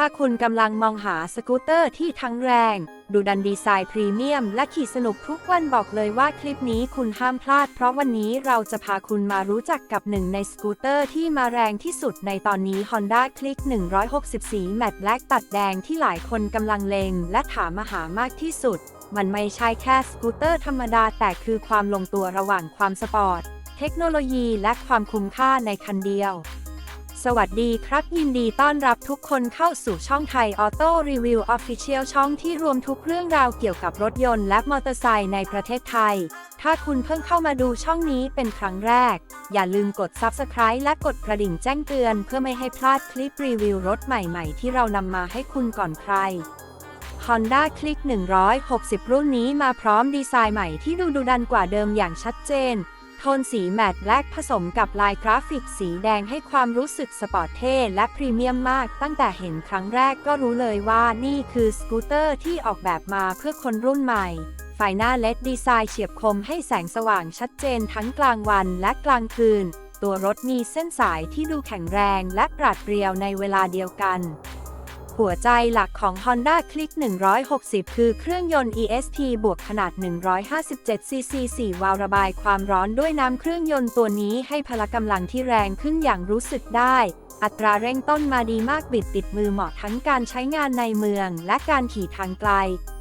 ถ้าคุณกำลังมองหาสกูตเตอร์ที่ทั้งแรง ดูดันดีไซน์พรีเมียม และขี่สนุกทุกวันบอกเลยว่าคลิปนี้คุณห้ามพลาด เพราะวันนี้เราจะพาคุณมารู้จักกับหนึ่งในสกูตเตอร์ที่มาแรงที่สุดในตอนนี้ Honda Click 164 Matte Black ตัดแดงที่หลายคนกำลังเลงและถามมาหามากที่สุด มันไม่ใช่แค่สกูตเตอร์ธรรมดาแต่คือความลงตัวระหว่างความสปอร์ต เทคโนโลยีและความคุ้มค่าในคันเดียว สวัสดีครับ ยินดีต้อนรับทุกคนเข้าสู่ช่องไทยออโต้รีวิวออฟฟิเชียลช่องที่รวมทุกเรื่องราวเกี่ยวกับรถยนต์และมอเตอร์ไซค์ในประเทศไทย ถ้าคุณเพิ่งเข้ามาดูช่องนี้เป็นครั้งแรก อย่าลืมกด Subscribe และกดกระดิ่งแจ้งเตือน เพื่อไม่ให้พลาดคลิปรีวิวรถใหม่ๆ ที่เรานำมาให้คุณก่อนใคร Honda Click 160 รุ่นนี้มาพร้อมดีไซน์ใหม่ที่ดูดุดันกว่าเดิมอย่างชัดเจน โทนสีแมตต์แบล็กผสมกับลายกราฟิกสีแดงให้ความรู้สึกสปอร์ตเท่และพรีเมียมมาก ตั้งแต่เห็นครั้งแรกก็รู้เลยว่านี่คือสกูตเตอร์ที่ออกแบบมาเพื่อคนรุ่นใหม่ไฟหน้าเลดดีไซน์เฉียบคมให้แสงสว่างชัดเจนทั้งกลางวันและกลางคืน ตัวรถมีเส้นสายที่ดูแข็งแรงและปราดเปรียวในเวลาเดียวกัน หัวใจหลักของ Honda Click 160 คือเครื่องยนต์ EST บวกขนาด 157 cc 4 วาล์วระบายความร้อนด้วยน้ำเครื่องยนต์ตัวนี้ให้พละกำลังที่แรงขึ้นอย่างรู้สึกได้ อัตราเร่งต้นมาดีมากบิดติดมือเหมาะทั้งการใช้งานในเมืองและการขี่ทางไกล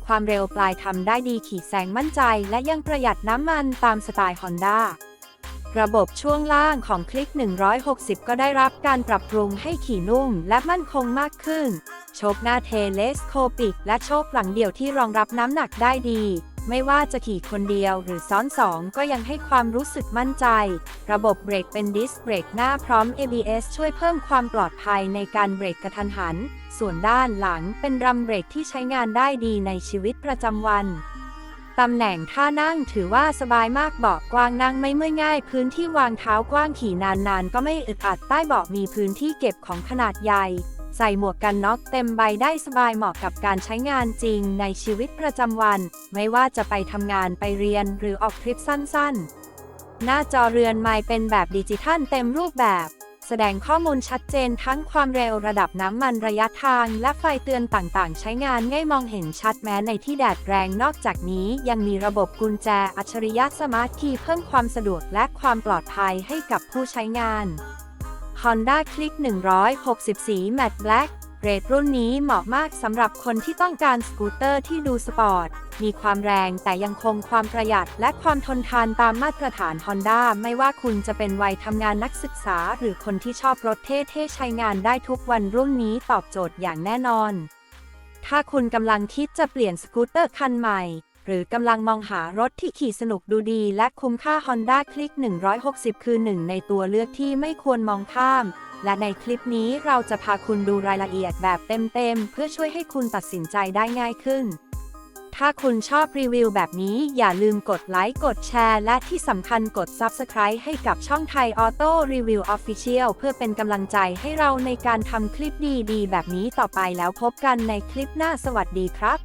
ความเร็วปลายทำได้ดีขี่แซงมั่นใจ และยังประหยัดน้ำมันตามสไตล์ Honda ระบบช่วงล่างของคลิก 160 ก็ได้รับการปรับปรุงให้ขี่นุ่มและมั่นคงมากขึ้น โชคหน้าเทเลสโคปิก และโชคหลังเดี่ยวที่รองรับน้ำหนักได้ดี ไม่ว่าจะขี่คนเดียวหรือซ้อนสองก็ยังให้ความรู้สึกมั่นใจ ระบบเบรกเป็นดิสเบรกหน้าพร้อม ABS ช่วยเพิ่มความปลอดภัยในการเบรกกระทันหัน ส่วนด้านหลังเป็นรำเบรกที่ใช้งานได้ดีในชีวิตประจำวัน ตำแหน่งท่านั่งถือว่าสบายมากเบาะกว้างนั่งไม่เมื่อยง่าย พื้นที่วางเท้ากว้างขี่นานๆ ก็ไม่อึดอัดใต้เบาะมีพื้นที่เก็บของขนาดใหญ่ ใส่หมวกกันน็อกเต็มใบได้สบายเหมาะกับการใช้งานจริงในชีวิตประจำวัน ไม่ว่าจะไปทำงานไปเรียนหรือออกทริปสั้นๆ หน้าจอเรือนไม้เป็นแบบดิจิทัลเต็มรูปแบบ แสดงข้อมูลชัดเจนทั้งความเร็วระดับน้ำมันระยะทาง และไฟเตือนต่างๆ ใช้งานง่ายมองเห็นชัดแม้ในที่แดดแรงนอกจากนี้ยังมีระบบกุญแจอัจฉริยะสมาร์ทคีย์เพิ่มความสะดวกและความปลอดภัยให้กับผู้ใช้งาน Honda Click 160สี Matte Black เรทรุ่นนี้เหมาะมากสำหรับคนที่ต้องการสกูตเตอร์ที่ดูสปอร์ต มีความแรงแต่ยังคงความประหยัดและความทนทานตามมาตรฐาน Honda ไม่ว่าคุณจะเป็นวัยทำงานนักศึกษา หรือคนที่ชอบรถเท่ๆใช้งานได้ทุกวันรุ่นนี้ตอบโจทย์อย่างแน่นอน ถ้าคุณกำลังคิดจะเปลี่ยนสกูตเตอร์คันใหม่หรือกำลังมองหารถที่ขี่สนุกดูดีและคุ้มค่า Honda Click 160 คือหนึ่งในตัวเลือกที่ไม่ควรมองข้าม และในคลิปนี้เราจะพาคุณดูรายละเอียดแบบเต็มๆ เพื่อช่วยให้คุณตัดสินใจได้ง่ายขึ้น ถ้าคุณชอบรีวิวแบบนี้อย่าลืมกดไลค์ กดแชร์ และที่สำคัญกด Subscribe ให้กับช่องไทยออโต้รีวิวออฟฟิเชียลเพื่อเป็นกำลังใจให้เราในการทำคลิปดีๆ แบบนี้ต่อไปแล้วพบกันในคลิปหน้าสวัสดีครับ